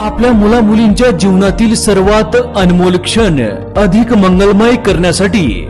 आपल्या मुला मुलींच्या जीवनातील सर्वात अनमोल क्षण अधिक मंगलमय करण्यासाठी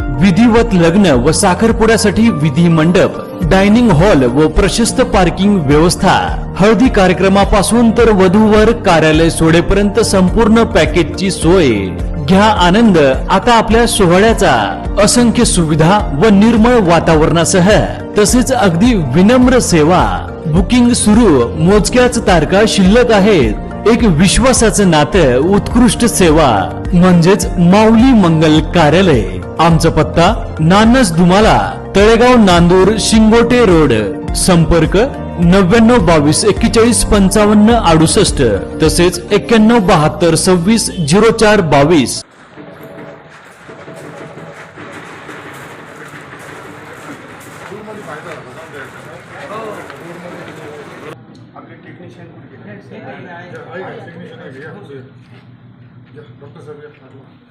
विधिवत लग्न व साखरपुड्यासाठी विधी मंडप डायनिंग हॉल व प्रशस्त पार्किंग व्यवस्था. हळदी कार्यक्रमापासून तर वधूवर कार्यालय सोडेपर्यंत संपूर्ण पॅकेजची सोय. घ्या आनंद आता आपल्या सोहळ्याचा. असंख्य सुविधा व निर्मळ वातावरणासह. तसेच अगदी विनम्र सेवा. बुकिंग सुरू मोजक्याच तारखा शिल्लक आहेत. एक विश्वासाचं नातं उत्कृष्ट सेवा. म्हणजेच माऊली मंगल कार्यालय. आमचा पत्ता नानस दुमाला तळेगाव नांदूर शिंगोटे रोड. संपर्क नव्याण्णव बावीस एक्केचाळीस पंचावन्न अडुसष्ट. तसेच एक्क्याण्णव बहात्तर सव्वीस झिरो चार बावीस. आपले टेक्निशियन टेक्निशियन आहे या डॉक्टर साहेब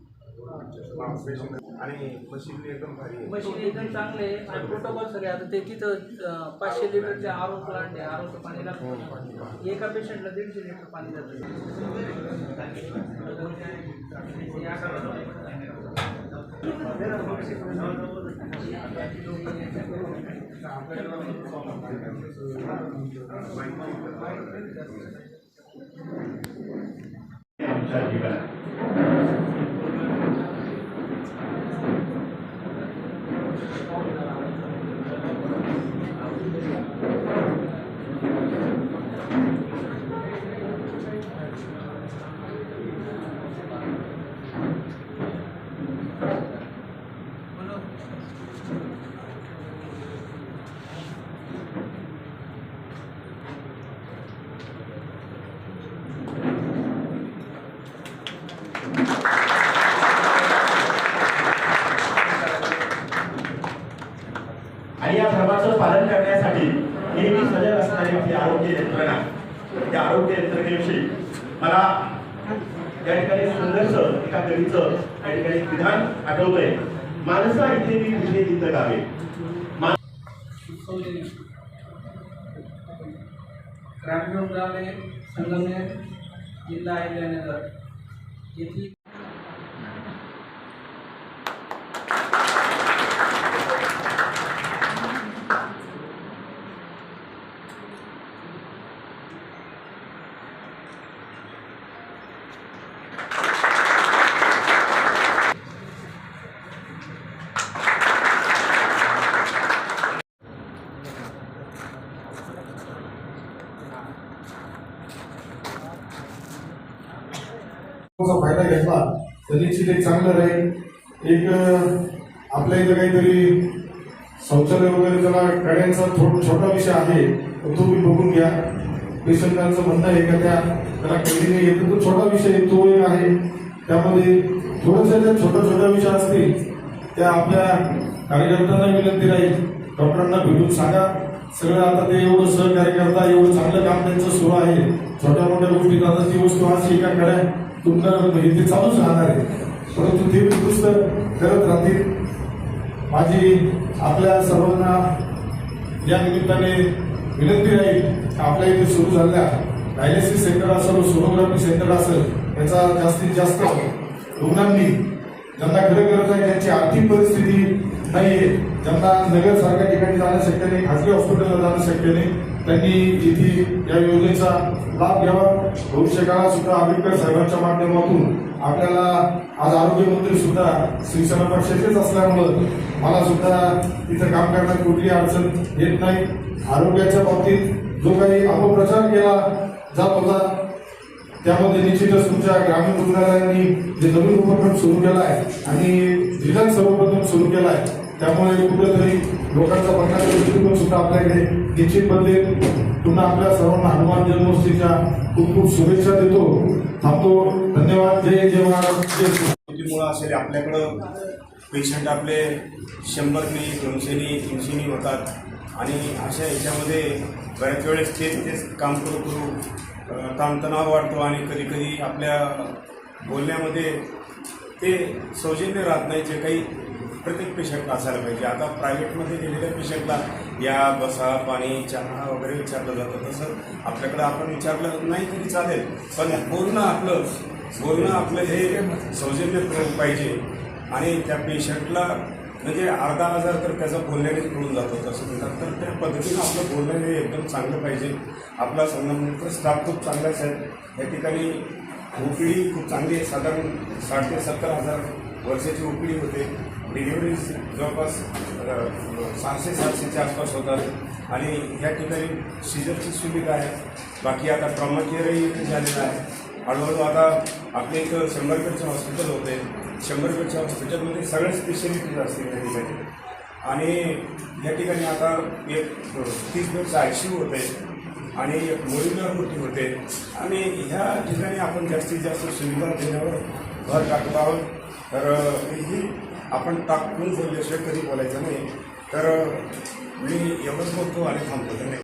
आणि मशीन एकदम भारी आहे. मशीन एकदम चांगले आहे. आणि प्रोटोकॉल सगळे आता ते तिथं पाचशे लिटरचे आरो प्लांट आहे आरोचं पाणी लागतं. एका पेशंटला दीडशे लिटर पाणी आमच्या जीवनात आणि या धर्माचं पालन करण्यासाठी नेहमी सजग असणारी आपली आरोग्य यंत्रणा. त्या आरोग्य यंत्रणेविषयी मला या ठिकाणी सुंदरच एका कवीचं या ठिकाणी विधान आठवतंय. माणसा इथे मी तुझे गीत गावे मा- ग्रामीण संगमनेर जिल्हा अहिल्यानगर જેથી फायदा घेतला. तर निश्चित एक चांगलं राहील. एक आपल्या इथं काहीतरी शौचालय वगैरे त्याला कड्यांचा थोडा छोटा विषय आहे तर तो तुम्ही बघून घ्या. पेशंटांचं म्हणणं आहे का त्या त्याला कधी नाही येतो तो छोटा विषय तो एक आहे. त्यामध्ये थोडंसं ज्या छोट्या छोट्या विषय असतील त्या आपल्या कार्यकर्त्यांना विनंती राहील. डॉक्टरांना भेटून सांगा. सगळं आता ते एवढं सहकार्य करता एवढं चांगलं काम त्यांचं सुरू आहे. छोट्या मोठ्या गोष्टी आता ती वस्तू अशी एका कड्या तुमचं म्हणजे ते चालूच राहणार आहे. परंतु ते दुरुस्त करत राहतील. माझी आपल्या सर्वांना या निमित्ताने विनंती राहील आपल्या इथे सुरू झालेल्या डायलिसिस सेंटर असेल सोनोग्राफी सेंटर असेल याचा जास्तीत जास्त रुग्णांनी ज्यांना खरं गरज आहे त्यांची आर्थिक परिस्थिती नाहीये. ज्यांना नगर सारख्या ठिकाणी जाणं शक्य नाही खाजगी हॉस्पिटलला जाणं शक्य नाही त्यांनी इथे या योजनेचा लाभ घ्यावा. भविष्यकाळात सुद्धा आंबेडकर साहेबांच्या माध्यमातून आपल्याला आज आरोग्यमंत्री सुद्धा शिवसेना पक्षाचेच असल्यामुळं मला सुद्धा तिथं काम करण्यात कुठली अडचण येत नाही. आरोग्याच्या बाबतीत जो काही अपप्रचार केला जात होता त्यामध्ये निश्चितच तुमच्या ग्रामीण रुग्णालयांनी जे नवीन उपक्रम सुरू केला आहे आणि जिल्ह्यात सर्वप्रथम सुरू केला आहे त्यामुळे कुठंतरी लोकांचा बघण्याचा दृष्टिकोन सुद्धा आपल्याकडे निश्चित बदलेल पुन्हा आपल्या सर्वांना हनुमान जन्मोत्सवीच्या खूप खूप शुभेच्छा देतो. थांबतो. धन्यवाद. जय जय महाराज. असेल आपल्याकडं पेशंट आपले शंभरनी दोनशेनी तीनशेनी होतात. आणि अशा ह्याच्यामध्ये बऱ्याच वेळेस तेच तेच काम करू करू ताणतणाव वाढतो आणि कधी कधी आपल्या बोलण्यामध्ये ते सौजन्य राहत नाही जे काही प्रत्येक पेशंटला असायला पाहिजे. आता प्रायव्हेटमध्ये गेलेल्या पेशंटला या बसा पाणी चहा वगैरे विचारलं जातं. तसं आपल्याकडं आपण विचारलं नाही तरी चालेल. पण बोलणं आपलं बोलणं आपलं हे सौजन्य पाहिजे. आणि त्या पेशंटला म्हणजे अर्धा हजार तर त्याचा बोलण्यानेच मिळून जातो तसं म्हणतात तर त्या पद्धतीनं आपलं बोलणं हे एकदम चांगलं पाहिजे. आपला संगमनेर स्टाफ खूप चांगलाच आहे या ठिकाणी उकळी खूप चांगली आहे. साधारण साठ ते सत्तर हजार वर्षाची उकळी होते. डिलिव्हरी जवळपास सहाशे सातशेच्या आसपास होतात. आणि या ठिकाणी सिजरची सुविधा आहे. बाकी आता ट्रॉमा केअरही झालेला झालेलं आहे. हळूहळू आता आपल्या इथं शंभर हॉस्पिटल होते. शंभरपेक्षा हॉस्पिटलमध्ये सगळ्या स्पेशालिटीज असतील त्या ठिकाणी. आणि या ठिकाणी आता एक तीस बेडचं आय सी यू होते आणि एक मोड्युलर मोठी होते. आणि ह्या ठिकाणी आपण जास्तीत जास्त सुविधा देण्यावर भर टाकत आहोत. तर ही आपण टाकून बोलल्याशिवाय कधी बोलायचं नाही तर मी एवढंच बोलतो आणि थांबतो. धन्यवाद.